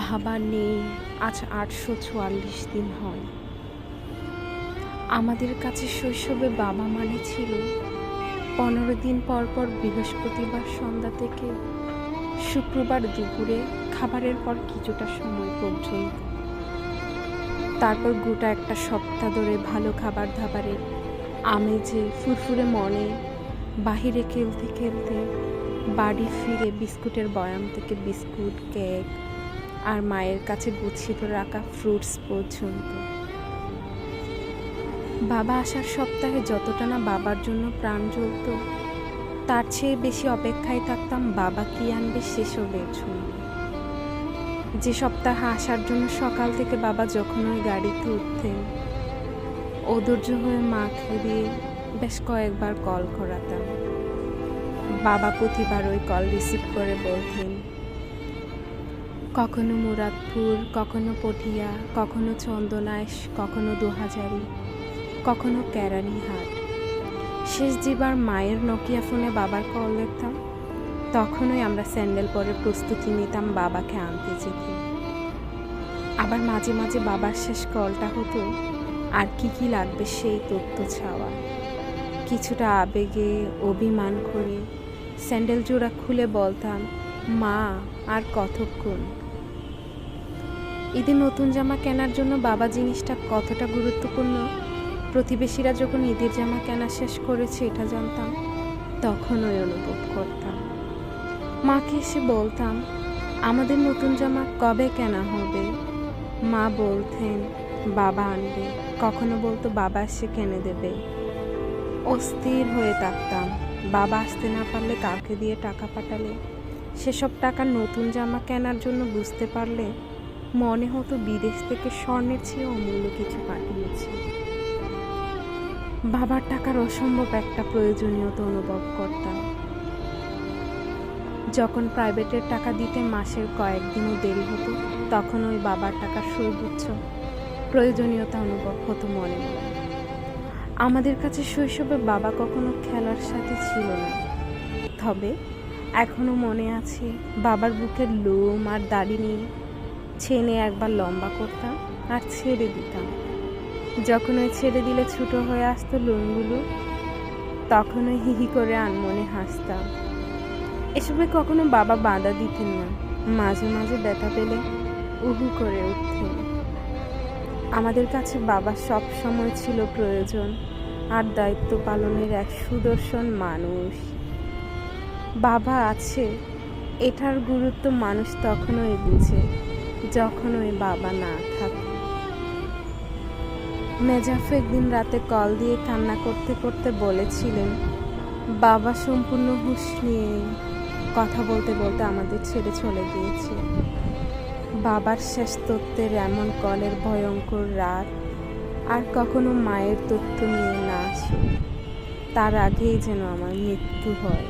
ভাবা নেই, আজ আটশো চুয়াল্লিশ দিন হয়। আমাদের কাছে শৈশবে বাবা মানে ছিল পনেরো দিন পর পর বৃহস্পতিবার সন্ধ্যা থেকে শুক্রবার দুপুরে খাবারের পর কিছুটা সময় পর্যন্ত তারপর গোটা একটা সপ্তাহ ধরে ভালো খাবার দাবারের আমেজে, ফুরফুরে মনে, বাহিরে খেলতে খেলতে বাড়ি ফিরে বিস্কুটের বয়াম থেকে বিস্কুট, কেক আর মায়ের কাছে গুছিত রাখা ফ্রুটস পর্যন্ত। বাবা আসার সপ্তাহে যতটা না বাবার জন্য প্রাণ জ্বলত, তার চেয়ে বেশি অপেক্ষায় থাকতাম বাবা কি আনবে সেসবের জন্য। যে সপ্তাহে আসার জন্য সকাল থেকে বাবা যখন ওই গাড়িতে উঠতেন, অধৈর্য হয়ে মাকে দিয়ে বেশ কয়েকবার কল করাতাম। বাবা প্রতিবার ওই কল রিসিভ করে বলতেন কখনো মুরাদপুর, কখনো পটিয়া, কখনো চন্দনাইশ কখনো দুহাজারি, কখনো কেরানীহাট। শেষ যেবার মায়ের নকিয়া ফোনে বাবার কল দেখতাম। তখনই আমরা স্যান্ডেল পরে প্রস্তুতি নিতাম বাবাকে আনতে যেতে। আবার মাঝে মাঝে বাবার শেষ কলটা হতো, আর কি কি লাগবে সেই তথ্য ছাওয়া? কিছুটা আবেগে, অভিমান করে স্যান্ডেল জোড়া খুলে বলতাম, মা, আর কতক্ষণ? ঈদে নতুন জামা কেনার জন্য বাবা জিনিসটা কতটা গুরুত্বপূর্ণ? প্রতিবেশীরা যখন ঈদের জামা কেনা শেষ করেছে, এটা জানতাম। তখনই অনুভব করতাম। মাকে এসে বলতাম, আমাদের নতুন জামা কবে কেনা হবে? মা বলতেন, বাবা আনবে। কখনো বলতো, বাবা এসে কেনে দেবে। অস্থির হয়ে থাকতাম। বাবা আসতে না পারলে কাউকে দিয়ে টাকা পাঠালে। সেসব টাকা নতুন জামা কেনার জন্য বুঝতে পারলে মনে হতো বিদেশ থেকে স্বর্ণের চেয়ে অমূল্য কিছু পাঠিয়েছে। বাবার টাকার অসম্ভব একটা প্রয়োজনীয়তা অনুভব করতাম। যখন প্রাইভেটের টাকা দিতে মাসের কয়েকদিনও দেরি হতো, তখন ওই বাবার টাকার সর্বোচ্চ প্রয়োজনীয়তা অনুভব হতো মনে মনে। আমাদের কাছে শৈশবে বাবা কখনো খেলার সাথে ছিল না। তবে এখনও মনে আছে, বাবার বুকের লোম আর দাড়ি নিয়ে ছেনে একবার লম্বা করতাম আর ছেড়ে দিতাম। যখন ওই ছেড়ে দিলে ছোটো হয়ে আসতো লোমগুলো তখন ওই হিহি করে আনমনে হাসতাম। এসবে কখনো বাবা বাধা দিতেন না, মাঝে মাঝে ব্যথা পেলে উহু করে উঠতেন। আমাদের কাছে বাবা সব সময় ছিল প্রয়োজন আর দায়িত্ব পালনের এক সুদর্শন মানুষ। বাবা আছে, এটার গুরুত্ব মানুষ তখনই বুঝে যখন ওই বাবা না থাকে। মেজাফ একদিন রাতে কল দিয়ে কান্না করতে করতে বলেছিলেন, বাবা সম্পূর্ণ হুঁশ নিয়ে কথা বলতে বলতে আমাদের ছেড়ে চলে গিয়েছে। বাবার শেষ তত্ত্বের এমন কলের ভয়ঙ্কর রাত আর কখনো মায়ের তথ্য নিয়ে না আসে তার আগেই যেন আমার মৃত্যু হয়।